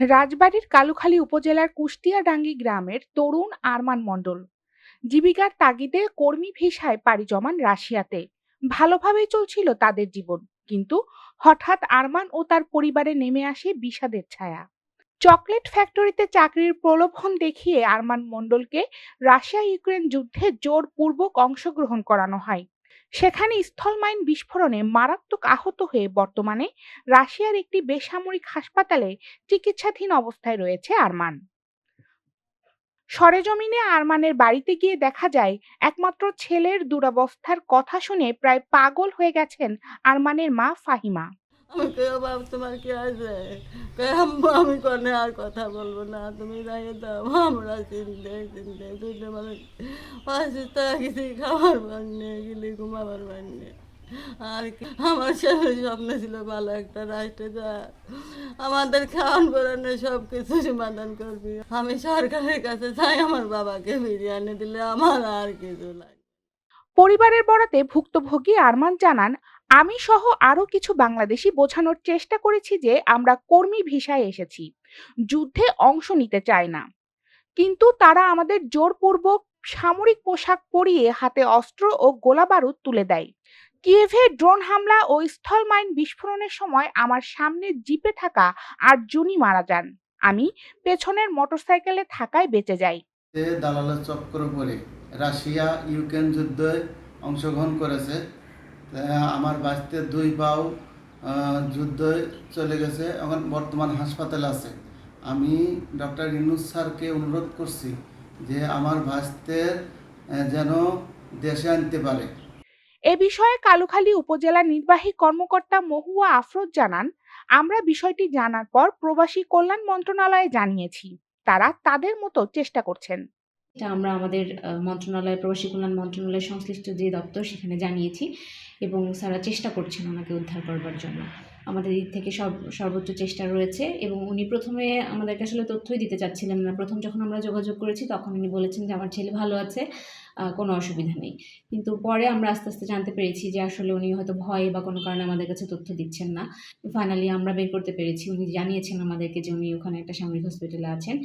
রাজবাড়ীর কালুখালী উপজেলার কুষ্টিয়াডাঙ্গি গ্রামের তরুণ আরমান মণ্ডল। জীবিকার তাগিদে কর্মী ভিসায় পাড়ি জমান রাশিয়াতে। ভালোভাবেই চলছিল তাদের জীবন, কিন্তু হঠাৎ আরমান ও তার পরিবারে নেমে আসে বিষাদের ছায়া। চকলেট ফ্যাক্টরিতে চাকরির প্রলোভন দেখিয়ে আরমান মণ্ডলকে রাশিয়া ইউক্রেন যুদ্ধে জোরপূর্বক অংশগ্রহণ করানো হয়। সেখানে স্থলমাইন বিস্ফোরণে মারাত্মক আহত হয়ে বর্তমানে রাশিয়ার একটি বেসামরিক হাসপাতালে চিকিৎসাধীন অবস্থায় রয়েছে আরমান। সরেজমিনে আরমানের বাড়িতে গিয়ে দেখা যায়, একমাত্র ছেলের দুরবস্থার কথা শুনে প্রায় পাগল হয়ে গেছেন আরমানের মা ফাহিমা। আমি কেউ তোমার কি আছে। আমি কনে আর কথা বলব না। তুমি দাও। আমরা চিনতে চিনতে দুটো মানুষ। অসুস্থ খাবার ঘুমাবার আর আমার স্বপ্ন ছিল ভালো একটা রাষ্ট্রে যা আমাদের খাওয়ান পরানো সব কিছু সমাধান করবি। আমি সরকারের কাছে চাই আমার বাবাকে বিরিয়ানি দিলে আমার আর কিছু লাগে পরিবারের বরাতে ভুক্তভোগী আরমান জানান আমি সহ আরও কিছু বাংলাদেশি বোঝানোর চেষ্টা করেছি যে আমরা কর্মী ভিসায় এসেছি। যুদ্ধে অংশ নিতে চাই না। কিন্তু তারা আমাদের জোরপূর্বক সামরিক পোশাক পরিয়ে হাতে অস্ত্র ও গোলাবারুদ তুলে দেয়। কিয়েভে ড্রোন হামলা ও স্থল মাইন বিস্ফোরণের সময় আমার সামনে জিপে থাকা আটজনই মারা যান। আমি পেছনের মোটরসাইকেলে থাকায় বেঁচে যাই। দালালের চক্র পড়ে রাশিয়া ইউক্রেন যুদ্ধে অংশগ্রহণ করেছে। আমার বাড়িতে দুই পাও যুদ্ধে চলে গেছে, এখন বর্তমান হাসপাতাল আছে। আমি ডক্টর ইনুস স্যারকে অনুরোধ করছি যে আমার ভাস্তের যেন দেশে আনতে পারে। এ বিষয়ে কালুখালী উপজেলা নির্বাহী কর্মকর্তা মহুয়া আফরোজ জানান, আমরা বিষয়টি জানার পর প্রবাসী কল্যাণ মন্ত্রণালয়ে জানিয়েছি। তারা তাদের মতো চেষ্টা করছেন। এটা আমরা আমাদের মন্ত্রণালয়, প্রবাসী কল্যাণ মন্ত্রণালয়ের সংশ্লিষ্ট যে দপ্তর, সেখানে জানিয়েছি এবং সারা চেষ্টা করছেন ওনাকে উদ্ধার করবার জন্য। আমাদের দিক থেকে সব, সর্বোচ্চ চেষ্টা রয়েছে এবং উনি প্রথমে আমাদেরকে আসলে তথ্যই দিতে চাচ্ছিলেন না। প্রথম যখন আমরা যোগাযোগ করেছি, তখন উনি বলেছেন যে, আমার ছেলে ভালো আছে কোনো অসুবিধা নেই। কিন্তু পরে আমরা আস্তে আস্তে জানতে পেরেছি যে, আসলে উনি হয়তো ভয়ে বা কোনো কারণে আমাদের কাছে তথ্য দিচ্ছেন না। ফাইনালি আমরা বের করতে পেরেছি। উনি জানিয়েছেন আমাদেরকে যে, উনি ওখানে একটা সামরিক হসপিটালে আছেন।